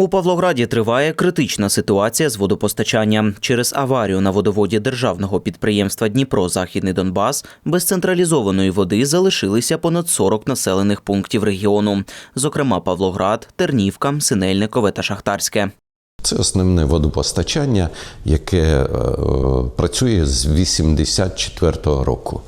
У Павлограді триває критична ситуація з водопостачанням. Через аварію на водоводі державного підприємства Дніпро Західний Донбас без централізованої води залишилися понад 40 населених пунктів регіону, зокрема Павлоград, Тернівка, Синельникове та Шахтарське. Це основне водопостачання, яке е, працює з 84-го року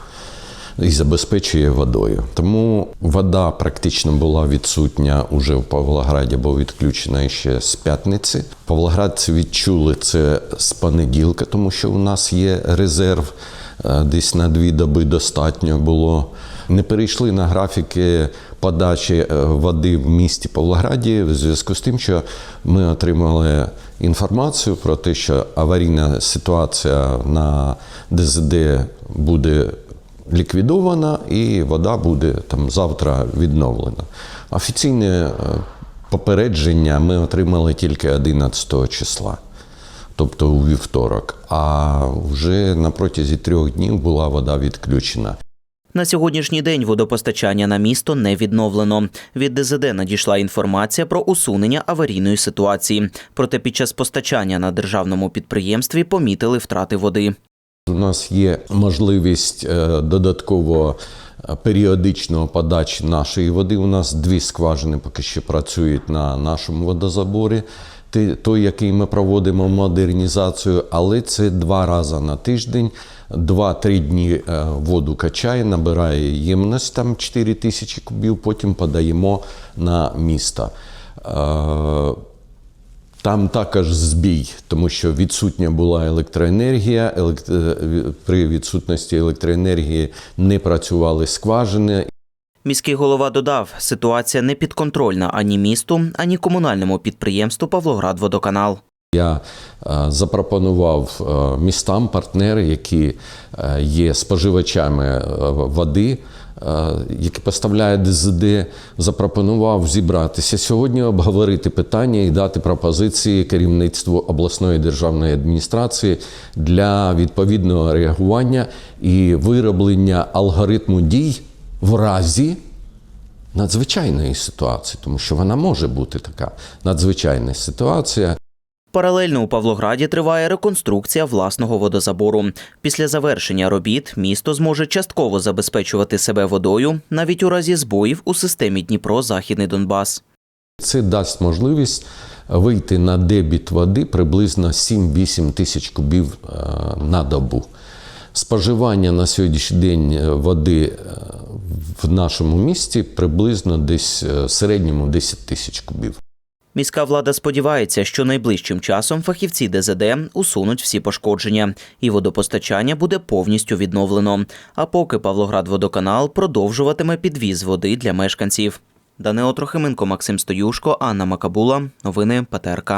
і забезпечує водою. Тому вода практично була відсутня уже в Павлограді, бо відключена ще з п'ятниці. Павлоградці відчули це з понеділка, тому що у нас є резерв. е, Десь на дві доби достатньо було. Не перейшли на графіки подачі е, води в місті Павлограді в зв'язку з тим, що ми отримали інформацію про те, що аварійна ситуація на ДЗД буде ліквідована, і вода буде там завтра відновлена. Офіційне е, попередження ми отримали тільки 11 числа, тобто у вівторок. А вже на протязі трьох днів була вода відключена. На сьогоднішній день водопостачання на місто не відновлено. Від ДЗД надійшла інформація про усунення аварійної ситуації. Проте під час постачання на державному підприємстві помітили втрати води. У нас є можливість е, додатково е, періодичного подачі нашої води. У нас дві скважини поки що працюють на нашому водозаборі. Той, який ми проводимо модернізацію, але це два рази на тиждень, два-три дні е, воду качає, набирає ємність там 4 тисячі кубів, потім подаємо на місто. Там також збій, тому що відсутня була електроенергія. елект- е, При відсутності електроенергії не працювали скважини. Міський голова додав, ситуація не підконтрольна ані місту, ані комунальному підприємству Павлоградводоканал. Я е, запропонував е, містам партнери, які е, є споживачами води, які поставляє ДЗД, запропонував зібратися сьогодні, обговорити питання і дати пропозиції керівництву обласної державної адміністрації для відповідного реагування і вироблення алгоритму дій в разі надзвичайної ситуації, тому що вона може бути така надзвичайна ситуація. Паралельно у Павлограді триває реконструкція власного водозабору. Після завершення робіт місто зможе частково забезпечувати себе водою навіть у разі збоїв у системі Дніпро Західний Донбас. Це дасть можливість вийти на дебіт води приблизно 7-8 тисяч кубів е, на добу. Споживання на сьогоднішній день е, води е, в нашому місті приблизно десь в середньому 10 тисяч кубів. Міська влада сподівається, що найближчим часом фахівці ДЗД усунуть всі пошкодження, і водопостачання буде повністю відновлено. А поки Павлоградводоканал продовжуватиме підвіз води для мешканців. Данило Трохименко, Максим Стоюшко, Анна Макабула. Новини ПТРК.